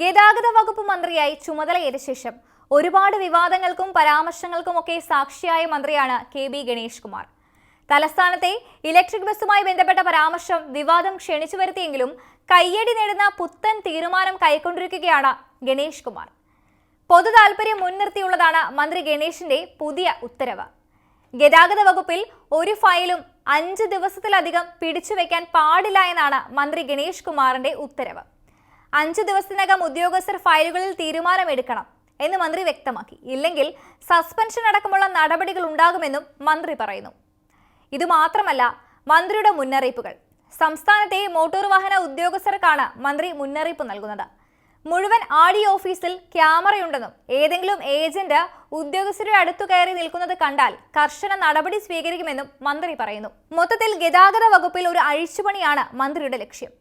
ഗതാഗത വകുപ്പ് മന്ത്രിയായി ചുമതലയേറ്റ ശേഷം ഒരുപാട് വിവാദങ്ങൾക്കും പരാമർശങ്ങൾക്കുമൊക്കെ സാക്ഷിയായ മന്ത്രിയാണ് കെ ബി ഗണേഷ് കുമാർ. തലസ്ഥാനത്തെ ഇലക്ട്രിക് ബസ്സുമായി ബന്ധപ്പെട്ട പരാമർശം വിവാദം ക്ഷണിച്ചു വരുത്തിയെങ്കിലും കയ്യടി നേടുന്ന പുത്തൻ തീരുമാനം കൈക്കൊണ്ടിരിക്കുകയാണ് ഗണേഷ് കുമാർ. പൊതു താൽപര്യം മുൻനിർത്തിയുള്ളതാണ് മന്ത്രി ഗണേഷിന്റെ പുതിയ ഉത്തരവ്. ഗതാഗത വകുപ്പിൽ ഒരു ഫയലും അഞ്ച് ദിവസത്തിലധികം പിടിച്ചുവെക്കാൻ പാടില്ല എന്നാണ് മന്ത്രി ഗണേഷ് കുമാറിന്റെ ഉത്തരവ്. അഞ്ചു ദിവസത്തിനകം ഉദ്യോഗസ്ഥർ ഫയലുകളിൽ തീരുമാനമെടുക്കണം എന്ന് മന്ത്രി വ്യക്തമാക്കി. ഇല്ലെങ്കിൽ സസ്പെൻഷൻ അടക്കമുള്ള നടപടികൾ ഉണ്ടാകുമെന്നും മന്ത്രി പറയുന്നു. ഇതുമാത്രമല്ല മന്ത്രിയുടെ മുന്നറിയിപ്പുകൾ. സംസ്ഥാനത്തെ മോട്ടോർ വാഹന ഉദ്യോഗസ്ഥർക്കാണ് മന്ത്രി മുന്നറിയിപ്പ് നൽകുന്നത്. മുഴുവൻ ആർ ഡി ഓഫീസിൽ ക്യാമറയുണ്ടെന്നും ഏതെങ്കിലും ഏജന്റ് ഉദ്യോഗസ്ഥരുടെ അടുത്തു കയറി നിൽക്കുന്നത് കണ്ടാൽ കർശന നടപടി സ്വീകരിക്കുമെന്നും മന്ത്രി പറയുന്നു. മൊത്തത്തിൽ ഗതാഗത വകുപ്പിൽ ഒരു അഴിച്ചുപണിയാണ് മന്ത്രിയുടെ ലക്ഷ്യം.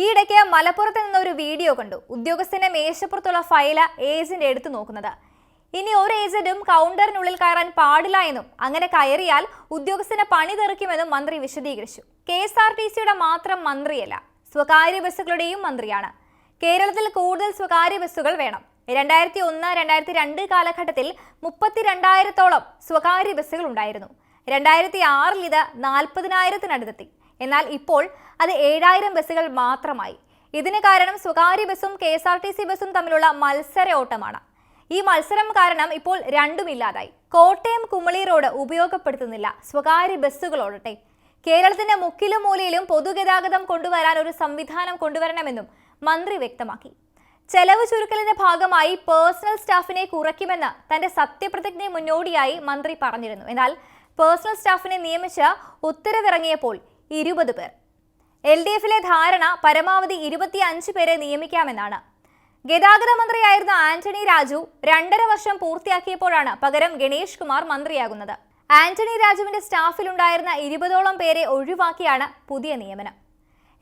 ഈയിടയ്ക്ക് മലപ്പുറത്ത് നിന്ന് ഒരു വീഡിയോ കണ്ടു. ഉദ്യോഗസ്ഥന്റെ മേശപ്പുറത്തുള്ള ഫയല ഏജന്റ് എടുത്തു നോക്കുന്നത്. ഇനി ഒരു ഏജന്റും കൗണ്ടറിനുള്ളിൽ കയറാൻ പാടില്ല എന്നും അങ്ങനെ കയറിയാൽ ഉദ്യോഗസ്ഥനെ പണി തെറിക്കുമെന്നും മന്ത്രി വിശദീകരിച്ചു. കെ എസ് ആർ ടി സിയുടെ മാത്രം മന്ത്രിയല്ല സ്വകാര്യ ബസ്സുകളുടെയും മന്ത്രിയാണ്. കേരളത്തിൽ കൂടുതൽ സ്വകാര്യ ബസ്സുകൾ വേണം. രണ്ടായിരത്തി ഒന്ന് രണ്ടായിരത്തി രണ്ട് കാലഘട്ടത്തിൽ മുപ്പത്തിരണ്ടായിരത്തോളം സ്വകാര്യ ബസ്സുകൾ ഉണ്ടായിരുന്നു. രണ്ടായിരത്തി ആറിൽ ഇത് നാൽപ്പതിനായിരത്തിനടുത്തെത്തി. എന്നാൽ ഇപ്പോൾ അത് ഏഴായിരം ബസ്സുകൾ മാത്രമായി. ഇതിന് കാരണം സ്വകാര്യ ബസ്സും K S R T C ബസ്സും തമ്മിലുള്ള മത്സര ഓട്ടമാണ് ഈ മത്സരം കാരണം ഇപ്പോൾ രണ്ടും ഇല്ലാതായി. കോട്ടയം കുമളി റോഡ് ഉപയോഗപ്പെടുത്തുന്നില്ല സ്വകാര്യ ബസ്സുകളോടട്ടെ. കേരളത്തിന്റെ മുക്കിലും മൂലയിലും പൊതുഗതാഗതം കൊണ്ടുവരാൻ ഒരു സംവിധാനം കൊണ്ടുവരണമെന്നും മന്ത്രി വ്യക്തമാക്കി. ചെലവ് ചുരുക്കലിന്റെ ഭാഗമായി പേഴ്സണൽ സ്റ്റാഫിനെ കുറയ്ക്കുമെന്ന് തന്റെ സത്യപ്രതിജ്ഞ മുന്നോടിയായി മന്ത്രി പറഞ്ഞിരുന്നു. എന്നാൽ പേഴ്സണൽ സ്റ്റാഫിനെ നിയമിച്ച് ഉത്തരവിറങ്ങിയപ്പോൾ ഇരുപത് പേർ. എൽ ഡി എഫിലെ ധാരണ പരമാവധി ഇരുപത്തിയഞ്ച് പേരെ നിയമിക്കാമെന്നാണ്. ഗതാഗത മന്ത്രിയായിരുന്ന ആന്റണി രാജു രണ്ടര വർഷം പൂർത്തിയാക്കിയപ്പോഴാണ് പകരം ഗണേഷ് കുമാർ മന്ത്രിയാകുന്നത്. ആന്റണി രാജുവിന്റെ സ്റ്റാഫിലുണ്ടായിരുന്ന ഇരുപതോളം പേരെ ഒഴിവാക്കിയാണ് പുതിയ നിയമനം.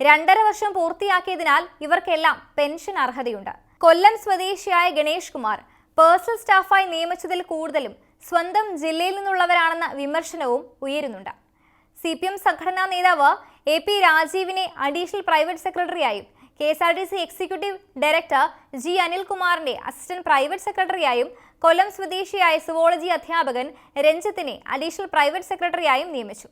രണ്ടര വർഷം പൂർത്തിയാക്കിയതിനാൽ ഇവർക്കെല്ലാം പെൻഷൻ അർഹതയുണ്ട്. കൊല്ലം സ്വദേശിയായ ഗണേഷ് കുമാർ പേഴ്സണൽ സ്റ്റാഫായി നിയമിച്ചതിൽ കൂടുതലും സ്വന്തം ജില്ലയിൽ നിന്നുള്ളവരാണെന്ന വിമർശനവും ഉയരുന്നുണ്ട്. സി പി എം സംഘടനാ നേതാവ് എ പി രാജീവിനെ additional private സെക്രട്ടറിയായും K S R T C executive director G അനിൽകുമാറിന്റെ assistant private സെക്രട്ടറിയായും കൊല്ലം സ്വദേശിയായ സുവോളജി അധ്യാപകൻ രഞ്ജിത്തിനെ അഡീഷണൽ പ്രൈവറ്റ് സെക്രട്ടറിയായും നിയമിച്ചു.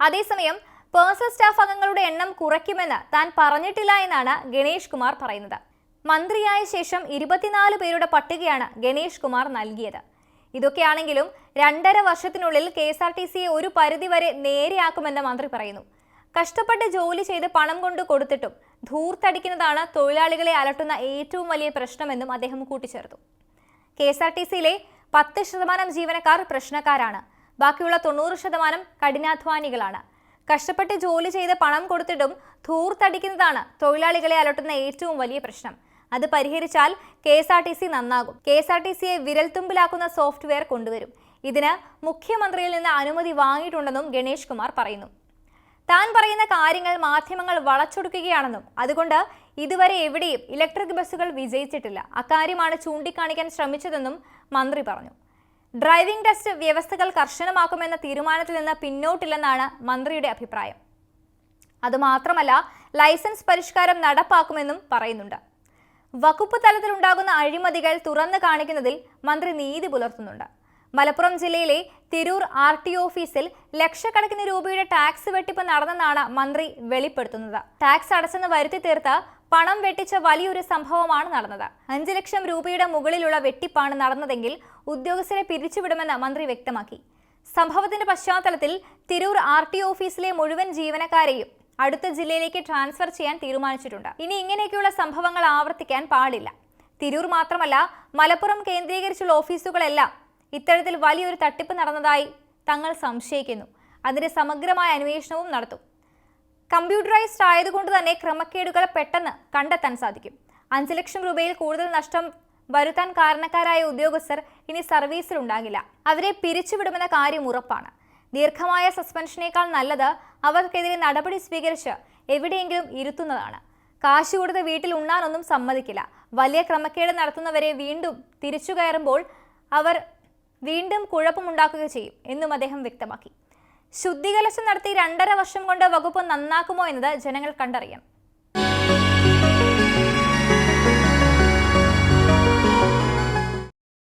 അതേസമയം പേഴ്സണൽ സ്റ്റാഫ് അംഗങ്ങളുടെ എണ്ണം കുറയ്ക്കുമെന്ന് താൻ പറഞ്ഞിട്ടില്ല എന്നാണ് ഗണേഷ് കുമാർ പറയുന്നത്. മന്ത്രിയായ ശേഷം ഇരുപത്തിനാല് പേരുടെ പട്ടികയാണ് ഗണേഷ് കുമാർ നൽകിയത്. ഇതൊക്കെയാണെങ്കിലും രണ്ടര വർഷത്തിനുള്ളിൽ കെ എസ് ആർ ടി സിയെ ഒരു പരിധിവരെ നേരെയാക്കുമെന്ന് മന്ത്രി പറയുന്നു. കഷ്ടപ്പെട്ട് ജോലി ചെയ്ത് പണം കൊണ്ട് കൊടുത്തിട്ടും ധൂർത്തടിക്കുന്നതാണ് തൊഴിലാളികളെ അലട്ടുന്ന ഏറ്റവും വലിയ പ്രശ്നമെന്നും അദ്ദേഹം കൂട്ടിച്ചേർത്തു. കെ എസ് ആർ ടി സിയിലെ പത്ത് ശതമാനം ജീവനക്കാർ പ്രശ്നക്കാരാണ്. ബാക്കിയുള്ള തൊണ്ണൂറ് ശതമാനം കഠിനാധ്വാനികളാണ്. കഷ്ടപ്പെട്ട് ജോലി ചെയ്ത് പണം കൊടുത്തിട്ടും ധൂർത്തടിക്കുന്നതാണ് തൊഴിലാളികളെ അലട്ടുന്ന ഏറ്റവും വലിയ പ്രശ്നം. അത് പരിഹരിച്ചാൽ K S R T C നന്നാകും. K S R T സിയെ വിരൽത്തുമ്പിലാക്കുന്ന സോഫ്റ്റ്വെയർ കൊണ്ടുവരും. ഇതിന് മുഖ്യമന്ത്രിയിൽ നിന്ന് അനുമതി വാങ്ങിയിട്ടുണ്ടെന്നും ഗണേഷ് കുമാർ പറയുന്നു. താൻ പറയുന്ന കാര്യങ്ങൾ മാധ്യമങ്ങൾ വളച്ചൊടുക്കുകയാണെന്നും അതുകൊണ്ട് ഇതുവരെ എവിടെയും ഇലക്ട്രിക് ബസ്സുകൾ വിജയിച്ചിട്ടില്ല. അക്കാര്യമാണ് ചൂണ്ടിക്കാണിക്കാൻ ശ്രമിച്ചതെന്നും മന്ത്രി പറഞ്ഞു. ഡ്രൈവിംഗ് ടെസ്റ്റ് വ്യവസ്ഥകൾ കർശനമാക്കുമെന്ന തീരുമാനത്തിൽ നിന്ന് പിന്നോട്ടില്ലെന്നാണ് മന്ത്രിയുടെ അഭിപ്രായം. അതുമാത്രമല്ല ലൈസൻസ് പരിഷ്കാരം നടപ്പാക്കുമെന്നും പറയുന്നുണ്ട്. വകുപ്പ് തലത്തിലുണ്ടാകുന്ന അഴിമതികൾ തുറന്നു കാണിക്കുന്നതിൽ മന്ത്രി നീതി പുലർത്തുന്നുണ്ട്. മലപ്പുറം ജില്ലയിലെ തിരൂർ ആർ ടി ഓഫീസിൽ ലക്ഷക്കണക്കിന് രൂപയുടെ ടാക്സ് വെട്ടിപ്പ് നടന്നെന്നാണ് മന്ത്രി വെളിപ്പെടുത്തുന്നത്. ടാക്സ് അടച്ചെന്ന് വരുത്തി തീർത്ത് പണം വെട്ടിച്ച വലിയൊരു സംഭവമാണ് നടന്നത്. അഞ്ച് ലക്ഷം രൂപയുടെ മുകളിലുള്ള വെട്ടിപ്പാണ് നടന്നതെങ്കിൽ ഉദ്യോഗസ്ഥരെ പിരിച്ചുവിടുമെന്ന് മന്ത്രി വ്യക്തമാക്കി. സംഭവത്തിന്റെ പശ്ചാത്തലത്തിൽ തിരൂർ ആർ ടി ഓഫീസിലെ മുഴുവൻ ജീവനക്കാരെയും അടുത്ത ജില്ലയിലേക്ക് ട്രാൻസ്ഫർ ചെയ്യാൻ തീരുമാനിച്ചിട്ടുണ്ട്. ഇനി ഇങ്ങനെയൊക്കെയുള്ള സംഭവങ്ങൾ ആവർത്തിക്കാൻ പാടില്ല. തിരൂർ മാത്രമല്ല മലപ്പുറം കേന്ദ്രീകരിച്ചുള്ള ഓഫീസുകളെല്ലാം ഇത്തരത്തിൽ വലിയൊരു തട്ടിപ്പ് നടന്നതായി തങ്ങൾ സംശയിക്കുന്നു. അതിന്റെ സമഗ്രമായ അന്വേഷണവും നടത്തും. കമ്പ്യൂട്ടറൈസ്ഡ് ആയതുകൊണ്ട് തന്നെ ക്രമക്കേടുകൾ പെട്ടെന്ന് കണ്ടെത്താൻ സാധിക്കും. അഞ്ച് ലക്ഷം രൂപയിൽ കൂടുതൽ നഷ്ടം വരുത്താൻ കാരണക്കാരായ ഉദ്യോഗസ്ഥർ ഇനി സർവീസിൽ ഉണ്ടാകില്ല അവരെ പിരിച്ചുവിടുമെന്ന കാര്യം ഉറപ്പാണ്. ദീർഘമായ സസ്പെൻഷനേക്കാൾ നല്ലത് അവർക്കെതിരെ നടപടി സ്വീകരിച്ച് എവിടെയെങ്കിലും ഇരുത്തുന്നതാണ്. കാശ് കൊടുത്ത് വീട്ടിൽ ഉണ്ണാനൊന്നും സമ്മതിക്കില്ല. വലിയ ക്രമക്കേട് നടത്തുന്നവരെ വീണ്ടും തിരിച്ചു കയറുമ്പോൾ അവർ വീണ്ടും കുഴപ്പമുണ്ടാക്കുക ചെയ്യും എന്നും അദ്ദേഹം വ്യക്തമാക്കി. ശുദ്ധികലശം നടത്തി രണ്ടര വർഷം കൊണ്ട് വകുപ്പ് നന്നാക്കുമോ എന്നത് ജനങ്ങൾ കണ്ടറിയണം.